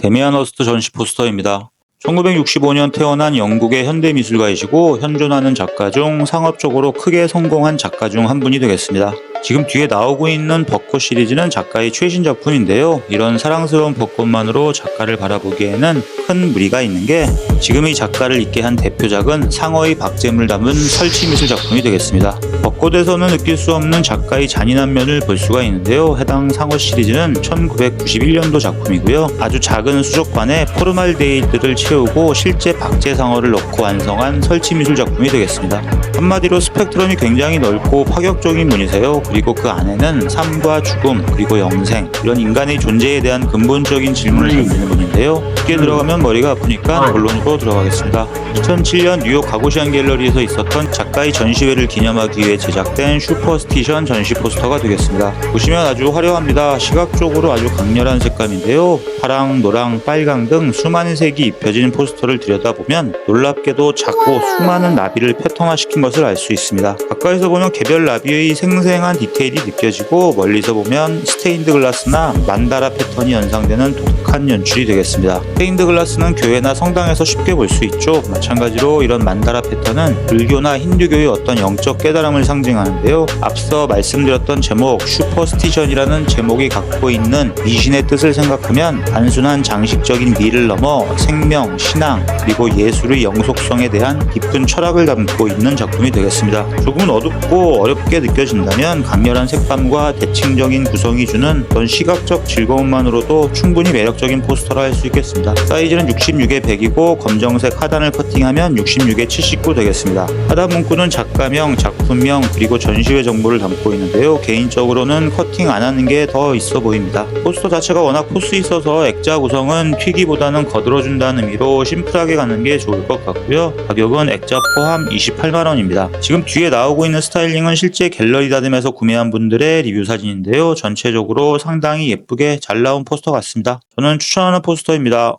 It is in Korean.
데미안 허스트 전시 포스터입니다. 1965년 태어난 영국의 현대미술가이시고 현존하는 작가 중 상업적으로 크게 성공한 작가 중 한 분이 되겠습니다. 지금 뒤에 나오고 있는 벚꽃 시리즈는 작가의 최신 작품인데요. 이런 사랑스러운 벚꽃만으로 작가를 바라보기에는 큰 무리가 있는 게 지금 이 작가를 있게 한 대표작은 상어의 박제물 담은 설치미술 작품이 되겠습니다. 벚꽃에서는 느낄 수 없는 작가의 잔인한 면을 볼 수가 있는데요. 해당 상어 시리즈는 1991년도 작품이고요. 아주 작은 수족관에 포르말데이드를 채우고 실제 박제 상어를 넣고 완성한 설치미술 작품이 되겠습니다. 한마디로 스펙트럼이 굉장히 넓고 파격적인 분이세요. 그리고 그 안에는 삶과 죽음 그리고 영생 이런 인간의 존재에 대한 근본적인 질문을 던지는 분인데요. 깊게 들어가면 머리가 아프니까 본론으로 들어가겠습니다. 2007년 뉴욕 가고시안 갤러리에서 있었던 작가의 전시회를 기념하기 위해 제작된 슈퍼스티션 전시 포스터가 되겠습니다. 보시면 아주 화려합니다. 시각적으로 아주 강렬한 색감인데요. 파랑, 노랑, 빨강 등 수많은 색이 입혀진 포스터를 들여다보면 놀랍게도 작고 수많은 나비를 패턴화시킨 것을 알 수 있습니다. 가까이서 보면 개별 나비의 생생한 디테일이 느껴지고 멀리서 보면 스테인드 글라스나 만다라 패턴이 연상되는 독특한 연출이 되겠습니다. 스테인드 글라스 는 교회나 성당에서 쉽게 볼 수 있죠. 마찬가지로 이런 만다라 패턴은 불교나 힌두교의 어떤 영적 깨달음을 상징하는데요. 앞서 말씀드렸던 제목 슈퍼스티션이라는 제목이 갖고 있는 미신의 뜻을 생각하면 단순한 장식적인 미를 넘어 생명, 신앙, 그리고 예술의 영속성에 대한 깊은 철학을 담고 있는 작품이 되겠습니다. 조금은 어둡고 어렵게 느껴진다면 강렬한 색감과 대칭적인 구성이 주는 그런 시각적 즐거움만으로도 충분히 매력적인 포스터라 할 수 있겠습니다. 사이즈는 66에 100이고 검정색 하단을 커팅하면 66에 79 되겠습니다. 하단 문구는 작가명, 작품명, 그리고 전시회 정보를 담고 있는데요. 개인적으로는 커팅 안 하는 게 더 있어 보입니다. 포스터 자체가 워낙 포스 있어서 액자 구성은 튀기보다는 거들어준다는 의미로 심플하게 가는 게 좋을 것 같고요. 가격은 액자 포함 28만원입니다. 지금 뒤에 나오고 있는 스타일링은 실제 갤러리 다듬에서 구매한 분들의 리뷰 사진인데요. 전체적으로 상당히 예쁘게 잘 나온 포스터 같습니다. 저는 추천하는 포스터입니다.